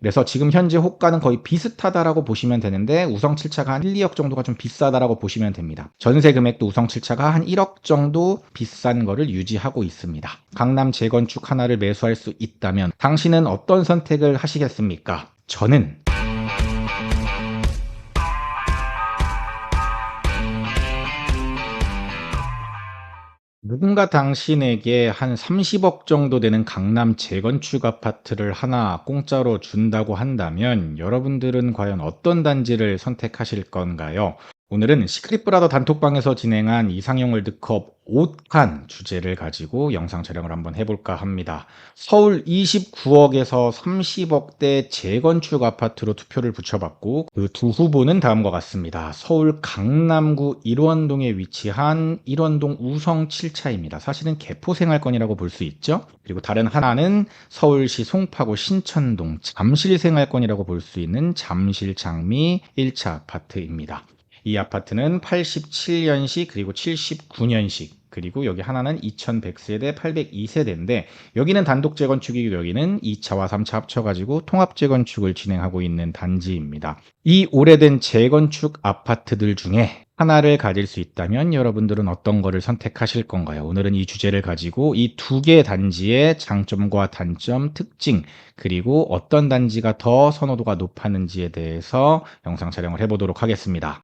그래서 지금 현재 호가는 거의 비슷하다라고 보시면 되는데 우성 7차가 한 1, 2억 정도가 좀 비싸다라고 보시면 됩니다. 전세 금액도 우성 7차가 한 1억 정도 비싼 거를 유지하고 있습니다. 강남 재건축 하나를 매수할 수 있다면 당신은 어떤 선택을 하시겠습니까? 저는 누군가 당신에게 한 30억 정도 되는 강남 재건축 아파트를 하나 공짜로 준다고 한다면 여러분들은 과연 어떤 단지를 선택하실 건가요? 오늘은 시크릿 브라더 단톡방에서 진행한 이상형 월드컵 5칸 주제를 가지고 영상 촬영을 한번 해볼까 합니다. 서울 29억에서 30억대 재건축 아파트로 투표를 붙여봤고 그 두 후보는 다음과 같습니다. 서울 강남구 일원동에 위치한 일원동 우성 7차입니다. 사실은 개포 생활권이라고 볼 수 있죠. 그리고 다른 하나는 서울시 송파구 신천동 잠실 생활권이라고 볼 수 있는 잠실 장미 1차 아파트입니다. 이 아파트는 87년식 그리고 79년식 그리고 여기 하나는 2100세대 802세대인데 여기는 단독 재건축이고 여기는 2차와 3차 합쳐가지고 통합 재건축을 진행하고 있는 단지입니다. 이 오래된 재건축 아파트들 중에 하나를 가질 수 있다면 여러분들은 어떤 거를 선택하실 건가요? 오늘은 이 주제를 가지고 이 두 개 단지의 장점과 단점, 특징, 그리고 어떤 단지가 더 선호도가 높았는지에 대해서 영상 촬영을 해보도록 하겠습니다.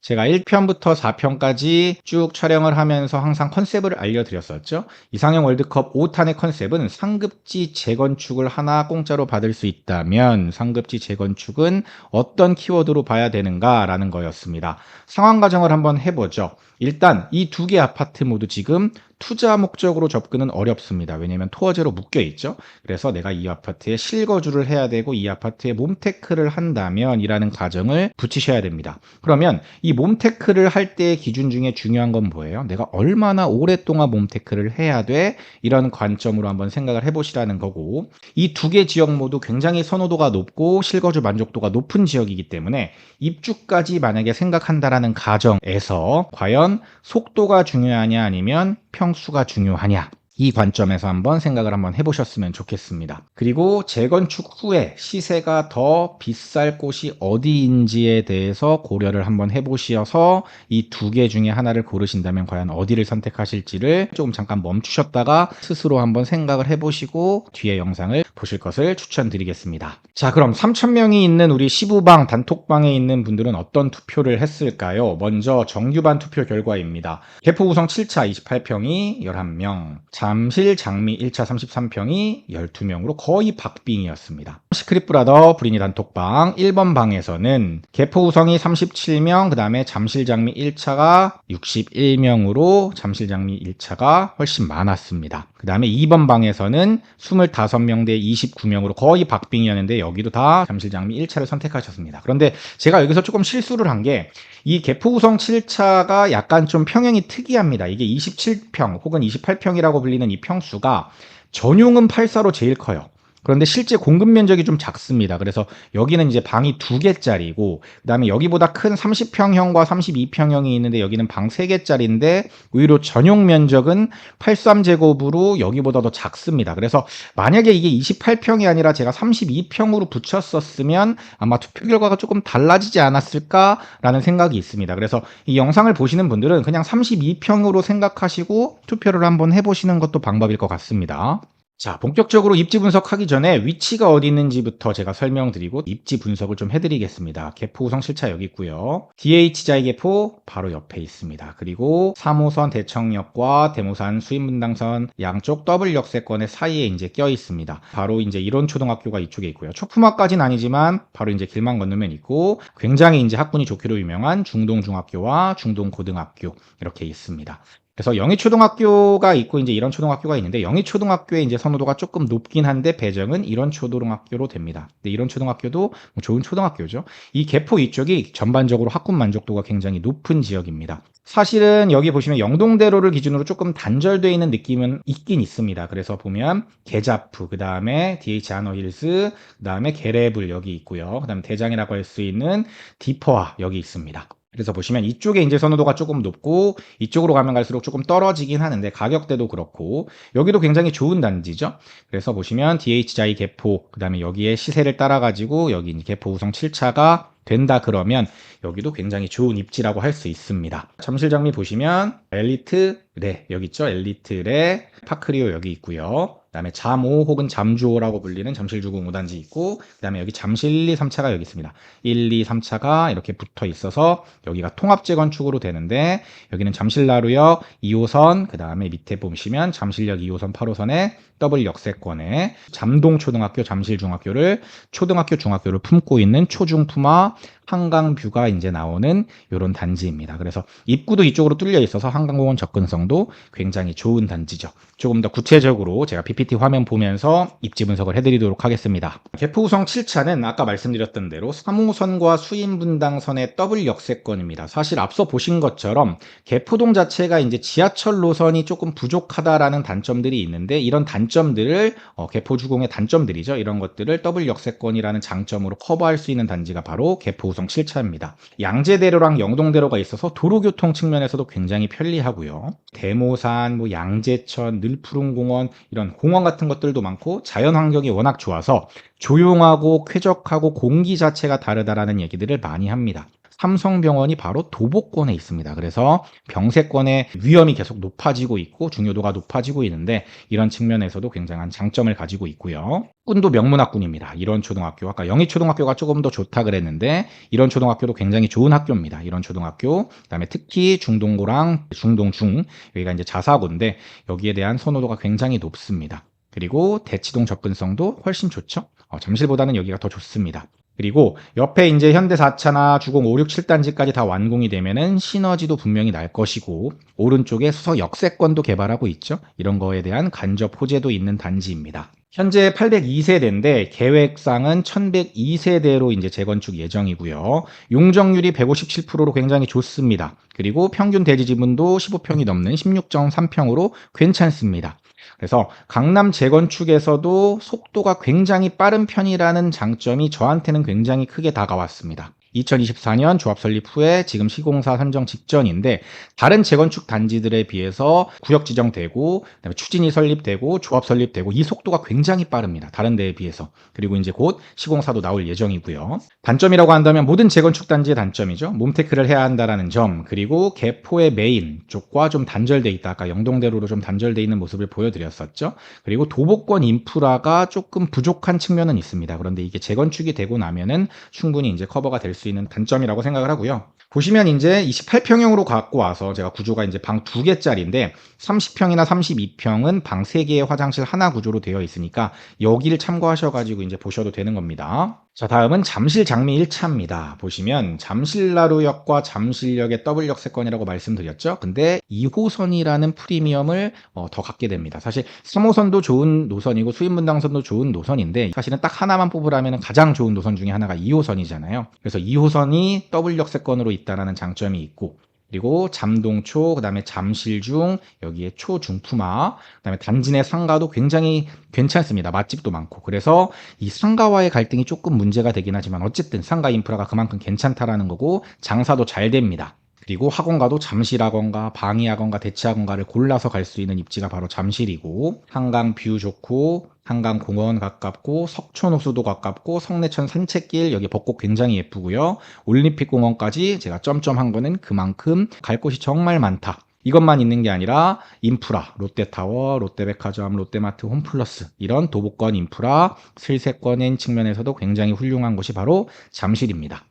제가 1편부터 4편까지 쭉 촬영을 하면서 항상 컨셉을 알려드렸었죠. 이상형 월드컵 5탄의 컨셉은 상급지 재건축을 하나 공짜로 받을 수 있다면 상급지 재건축은 어떤 키워드로 봐야 되는가라는 거였습니다. 상황 가정을 한번 해보죠. 일단 이 두 개 아파트 모두 지금 투자 목적으로 접근은 어렵습니다. 왜냐하면 토어제로 묶여 있죠. 그래서 내가 이 아파트에 실거주를 해야 되고 이 아파트에 몸테크를 한다면이라는 가정을 붙이셔야 됩니다. 그러면 이 몸테크를 할 때의 기준 중에 중요한 건 뭐예요? 내가 얼마나 오랫동안 몸테크를 해야 돼? 이런 관점으로 한번 생각을 해보시라는 거고 이 두 개 지역 모두 굉장히 선호도가 높고 실거주 만족도가 높은 지역이기 때문에 입주까지 만약에 생각한다라는 가정에서 과연 속도가 중요하냐 아니면 평수가 중요하냐 이 관점에서 한번 생각을 한번 해보셨으면 좋겠습니다. 그리고 재건축 후에 시세가 더 비쌀 곳이 어디인지에 대해서 고려를 한번 해보셔서 이 두 개 중에 하나를 고르신다면 과연 어디를 선택하실지를 조금 잠깐 멈추셨다가 스스로 한번 생각을 해보시고 뒤에 영상을 보실 것을 추천드리겠습니다. 자, 그럼 3,000명이 있는 우리 시부방 단톡방에 있는 분들은 어떤 투표를 했을까요? 먼저 정규반 투표 결과입니다. 개포 구성 7차 28평이 11명, 잠실 장미 1차 33평이 12명으로 거의 박빙이었습니다. 시크릿 브라더 브리니 단톡방 1번 방에서는 개포 우성이 37명, 그 다음에 잠실 장미 1차가 61명으로 잠실 장미 1차가 훨씬 많았습니다. 그 다음에 2번 방에서는 25명 대 29명으로 거의 박빙이었는데 여기도 다 잠실 장미 1차를 선택하셨습니다. 그런데 제가 여기서 조금 실수를 한 게 이 개포구성 7차가 약간 좀 평형이 특이합니다. 이게 27평 혹은 28평이라고 불리는 이 평수가 전용은 84로 제일 커요. 그런데 실제 공급 면적이 좀 작습니다. 그래서 여기는 이제 방이 두 개짜리고 그다음에 여기보다 큰 30평형과 32평형이 있는데 여기는 방 3개짜리인데 의외로 전용 면적은 83제곱으로 여기보다 더 작습니다. 그래서 만약에 이게 28평이 아니라 제가 32평으로 붙였었으면 아마 투표 결과가 조금 달라지지 않았을까라는 생각이 있습니다. 그래서 이 영상을 보시는 분들은 그냥 32평으로 생각하시고 투표를 한번 해보시는 것도 방법일 것 같습니다. 자, 본격적으로 입지 분석하기 전에 위치가 어디 있는지부터 제가 설명드리고 입지 분석을 좀 해드리겠습니다. 개포 우성 실차 여기 있고요. DH자이 개포 바로 옆에 있습니다. 그리고 3호선 대청역과 대모산 수인분당선 양쪽 더블 역세권의 사이에 이제 껴 있습니다. 바로 이제 이론 초등학교가 이쪽에 있고요. 초품학까지는 아니지만 바로 이제 길만 건너면 있고 굉장히 이제 학군이 좋기로 유명한 중동중학교와 중동고등학교 이렇게 있습니다. 그래서 영희초등학교가 있고 이제 이런 초등학교가 있는데 영희초등학교의 이제 선호도가 조금 높긴 한데 배정은 이런 초등학교로 됩니다. 근데 이런 초등학교도 뭐 좋은 초등학교죠. 이 개포 이쪽이 전반적으로 학군 만족도가 굉장히 높은 지역입니다. 사실은 여기 보시면 영동대로를 기준으로 조금 단절되어 있는 느낌은 있긴 있습니다. 그래서 보면 계자프, 그 다음에 DH 아너힐스, 그 다음에 게레블 여기 있고요. 그 다음에 대장이라고 할 수 있는 디퍼와 여기 있습니다. 그래서 보시면 이쪽에 이제 선호도가 조금 높고 이쪽으로 가면 갈수록 조금 떨어지긴 하는데 가격대도 그렇고 여기도 굉장히 좋은 단지죠. 그래서 보시면 DH자이 개포 그다음에 여기에 시세를 따라 가지고 여기 개포 우성 7차가 된다 그러면 여기도 굉장히 좋은 입지라고 할 수 있습니다. 잠실장미 보시면 엘리트 네 여기 있죠. 엘리트레 파크리오 여기 있고요. 그다음에 잠5 혹은 잠주호라고 불리는 잠실주공 5단지 있고 그다음에 여기 잠실 1, 2, 3차가 여기 있습니다. 1, 2, 3차가 이렇게 붙어 있어서 여기가 통합 재 건축으로 되는데 여기는 잠실나루역 2호선 그다음에 밑에 보시면 잠실역 2호선 8호선에 더블 역세권에 잠동초등학교 잠실중학교를 초등학교 중학교를 품고 있는 초중품화 한강 뷰가 이제 나오는 이런 단지입니다. 그래서 입구도 이쪽으로 뚫려 있어서 한강공원 접근성도 굉장히 좋은 단지죠. 조금 더 구체적으로 제가 PPT 화면 보면서 입지 분석을 해드리도록 하겠습니다. 개포우성 7차는 아까 말씀드렸던 대로 3호선과 수인분당선의 더블 역세권입니다. 사실 앞서 보신 것처럼 개포동 자체가 이제 지하철 노선이 조금 부족하다라는 단점들이 있는데 이런 단점들을 어, 개포주공의 단점들이죠. 이런 것들을 더블 역세권이라는 장점으로 커버할 수 있는 단지가 바로 개포우성 7차입니다. 양재대로랑 영동대로가 있어서 도로교통 측면에서도 굉장히 편리하고요. 대모산, 뭐 양재천, 늘푸른공원 이런 공원 같은 것들도 많고 자연 환경이 워낙 좋아서 조용하고 쾌적하고 공기 자체가 다르다라는 얘기들을 많이 합니다. 삼성병원이 바로 도보권에 있습니다. 그래서 병세권의 위험이 계속 높아지고 있고 중요도가 높아지고 있는데 이런 측면에서도 굉장한 장점을 가지고 있고요. 군도 명문학군입니다. 이런 초등학교 아까 영희초등학교가 조금 더 좋다 그랬는데 이런 초등학교도 굉장히 좋은 학교입니다. 이런 초등학교 그다음에 특히 중동고랑 중동중 여기가 이제 자사고인데 여기에 대한 선호도가 굉장히 높습니다. 그리고 대치동 접근성도 훨씬 좋죠. 어, 잠실보다는 여기가 더 좋습니다. 그리고 옆에 이제 현대 4차나 주공 5, 6, 7단지까지 다 완공이 되면은 시너지도 분명히 날 것이고 오른쪽에 수서 역세권도 개발하고 있죠. 이런 거에 대한 간접 호재도 있는 단지입니다. 현재 802세대인데 계획상은 1102세대로 이제 재건축 예정이고요. 용적률이 157%로 굉장히 좋습니다. 그리고 평균 대지 지분도 15평이 넘는 16.3평으로 괜찮습니다. 그래서 강남 재건축에서도 속도가 굉장히 빠른 편이라는 장점이 저한테는 굉장히 크게 다가왔습니다. 2024년 조합 설립 후에 지금 시공사 선정 직전인데 다른 재건축 단지들에 비해서 구역 지정되고 그다음에 추진이 설립되고 조합 설립되고 이 속도가 굉장히 빠릅니다. 다른 데에 비해서. 그리고 이제 곧 시공사도 나올 예정이고요. 단점이라고 한다면 모든 재건축 단지의 단점이죠. 몸테크를 해야 한다라는 점. 그리고 개포의 메인 쪽과 좀 단절돼 있다. 아까 영동대로로 좀 단절돼 있는 모습을 보여드렸었죠. 그리고 도보권 인프라가 조금 부족한 측면은 있습니다. 그런데 이게 재건축이 되고 나면은 충분히 이제 커버가 될 수 있는 단점이라고 생각을 하고요. 보시면 이제 28평형으로 갖고 와서 제가 구조가 이제 방 두 개짜리인데 30평이나 32평은 방 3개의 화장실 하나 구조로 되어 있으니까 여기를 참고하셔가지고 이제 보셔도 되는 겁니다. 자, 다음은 잠실 장미 1차입니다. 보시면 잠실나루역과 잠실역의 더블 역세권이라고 말씀드렸죠. 근데 2호선이라는 프리미엄을 어, 더 갖게 됩니다. 사실 3호선도 좋은 노선이고 수인분당선도 좋은 노선인데 사실은 딱 하나만 뽑으라면 가장 좋은 노선 중에 하나가 2호선이잖아요. 그래서 2호선이 더블 역세권으로 있다라는 장점이 있고 그리고 잠동초, 그 다음에 잠실중, 여기에 초중품화, 그 다음에 단지 내 상가도 굉장히 괜찮습니다. 맛집도 많고. 그래서 이 상가와의 갈등이 조금 문제가 되긴 하지만 어쨌든 상가 인프라가 그만큼 괜찮다라는 거고 장사도 잘 됩니다. 그리고 학원가도 잠실학원가, 방위학원가, 대치학원가를 골라서 갈 수 있는 입지가 바로 잠실이고 한강 뷰 좋고 한강 공원 가깝고 석촌 호수도 가깝고 성내천 산책길 여기 벚꽃 굉장히 예쁘고요. 올림픽 공원까지 제가 점점한 거는 그만큼 갈 곳이 정말 많다. 이것만 있는 게 아니라 인프라, 롯데타워, 롯데백화점, 롯데마트, 홈플러스 이런 도보권 인프라, 실세권인 측면에서도 굉장히 훌륭한 곳이 바로 잠실입니다.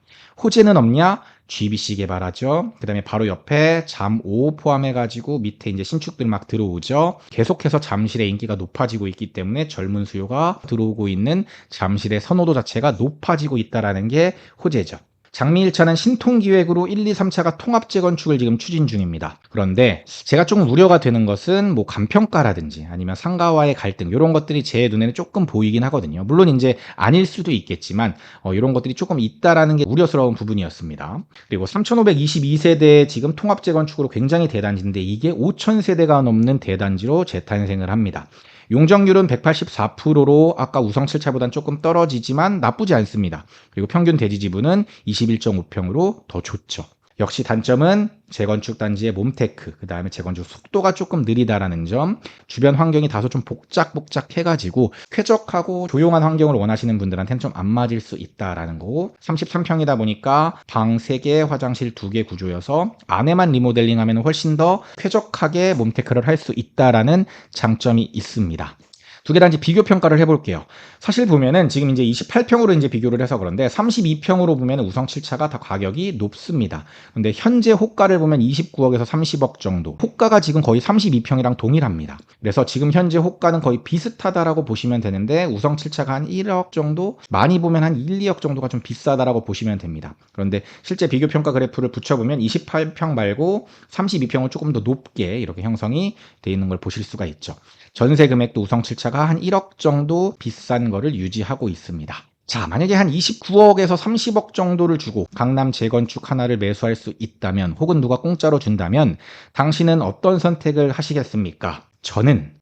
호재는 없냐? GBC 개발하죠. 그 다음에 바로 옆에 잠5 포함해가지고 밑에 이제 신축들 막 들어오죠. 계속해서 잠실의 인기가 높아지고 있기 때문에 젊은 수요가 들어오고 있는 잠실의 선호도 자체가 높아지고 있다라는 게 호재죠. 장미 1차는 신통 기획으로 1, 2, 3차가 통합 재건축을 지금 추진 중입니다. 그런데 제가 조금 우려가 되는 것은 뭐 간평가라든지 아니면 상가와의 갈등 이런 것들이 제 눈에는 조금 보이긴 하거든요. 물론 이제 아닐 수도 있겠지만 어, 이런 것들이 조금 있다라는 게 우려스러운 부분이었습니다. 그리고 3,522세대 지금 통합 재건축으로 굉장히 대단지인데 이게 5,000세대가 넘는 대단지로 재탄생을 합니다. 용적률은 184%로 아까 우성 7차보다는 조금 떨어지지만 나쁘지 않습니다. 그리고 평균 대지 지분은 21.5평으로 더 좋죠. 역시 단점은 재건축 단지의 몸테크, 그 다음에 재건축 속도가 조금 느리다라는 점, 주변 환경이 다소 좀 복작복작해가지고 쾌적하고 조용한 환경을 원하시는 분들한테는 좀 안 맞을 수 있다라는 거고, 33평이다 보니까 방 3개, 화장실 2개 구조여서 안에만 리모델링하면 훨씬 더 쾌적하게 몸테크를 할 수 있다라는 장점이 있습니다. 두 개 단지 비교 평가를 해볼게요. 사실 보면은 지금 이제 28평으로 이제 비교를 해서 그런데 32평으로 보면 우성 7차가 다 가격이 높습니다. 근데 현재 호가를 보면 29억에서 30억 정도. 호가가 지금 거의 32평이랑 동일합니다. 그래서 지금 현재 호가는 거의 비슷하다라고 보시면 되는데 우성 7차가 한 1억 정도, 많이 보면 한 1, 2억 정도가 좀 비싸다라고 보시면 됩니다. 그런데 실제 비교 평가 그래프를 붙여보면 28평 말고 32평은 조금 더 높게 이렇게 형성이 되어 있는 걸 보실 수가 있죠. 전세 금액도 우성 7차가 한 1억 정도 비싼 거를 유지하고 있습니다. 자, 만약에 한 29억에서 30억 정도를 주고 강남 재건축 하나를 매수할 수 있다면 혹은 누가 공짜로 준다면 당신은 어떤 선택을 하시겠습니까? 저는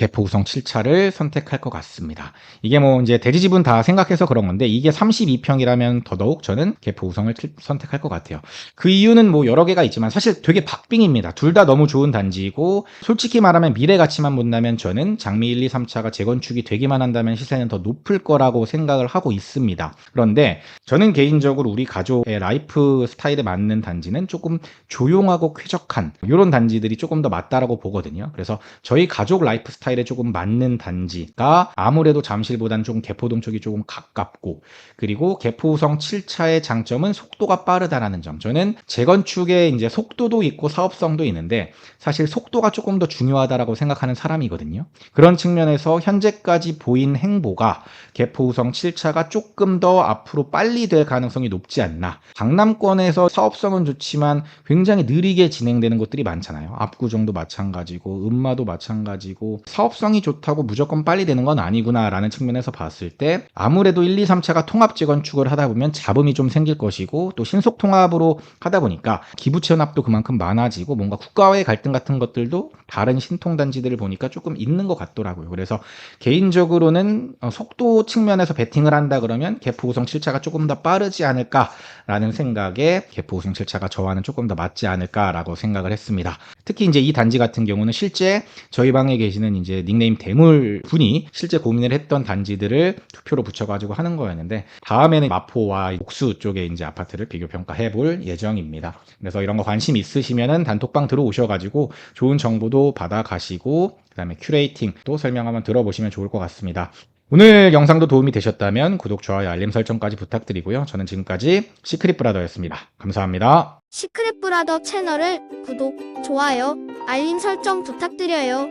개포 우성 7차를 선택할 것 같습니다. 이게 뭐 이제 대리집은 다 생각해서 그런 건데 이게 32평이라면 더더욱 저는 개포 우성을 칠- 선택할 것 같아요. 그 이유는 뭐 여러 개가 있지만 사실 되게 박빙입니다. 둘 다 너무 좋은 단지이고 솔직히 말하면 미래 가치만 본다면 저는 장미 1, 2, 3차가 재건축이 되기만 한다면 시세는 더 높을 거라고 생각을 하고 있습니다. 그런데 저는 개인적으로 우리 가족의 라이프 스타일에 맞는 단지는 조금 조용하고 쾌적한 이런 단지들이 조금 더 맞다라고 보거든요. 그래서 저희 가족 라이프 스타일 에 조금 맞는 단지가 아무래도 잠실보다는 조금 개포동 쪽이 조금 가깝고 그리고 개포우성 7차의 장점은 속도가 빠르다라는 점. 저는 재건축에 이제 속도도 있고 사업성도 있는데 사실 속도가 조금 더 중요하다라고 생각하는 사람이거든요. 그런 측면에서 현재까지 보인 행보가 개포우성 7차가 조금 더 앞으로 빨리 될 가능성이 높지 않나. 강남권에서 사업성은 좋지만 굉장히 느리게 진행되는 곳들이 많잖아요. 압구정도 마찬가지고 음마도 마찬가지고 사업성이 좋다고 무조건 빨리 되는 건 아니구나라는 측면에서 봤을 때 아무래도 1, 2, 3차가 통합 재건축을 하다 보면 잡음이 좀 생길 것이고 또 신속 통합으로 하다 보니까 기부 체납도 그만큼 많아지고 뭔가 국가와의 갈등 같은 것들도 다른 신통 단지들을 보니까 조금 있는 것 같더라고요. 그래서 개인적으로는 어, 속도 측면에서 베팅을 한다 그러면 개포 우성 7차가 조금 더 빠르지 않을까라는 생각에 개포 우성 7차가 저와는 조금 더 맞지 않을까라고 생각을 했습니다. 특히 이제 이 단지 같은 경우는 실제 저희 방에 계시는 이제 닉네임 대물 분이 실제 고민을 했던 단지들을 투표로 붙여가지고 하는 거였는데 다음에는 마포와 옥수 쪽에 이제 아파트를 비교 평가해 볼 예정입니다. 그래서 이런 거 관심 있으시면은 단톡방 들어오셔가지고 좋은 정보 도 받아 가시고 그 다음에 큐레이팅 또 설명 한번 들어보시면 좋을 것 같습니다. 오늘 영상도 도움이 되셨다면 구독, 좋아요, 알림 설정까지 부탁드리고요. 저는 지금까지 시크릿 브라더였습니다. 감사합니다. 시크릿 브라더 채널을 구독, 좋아요, 알림 설정 부탁드려요.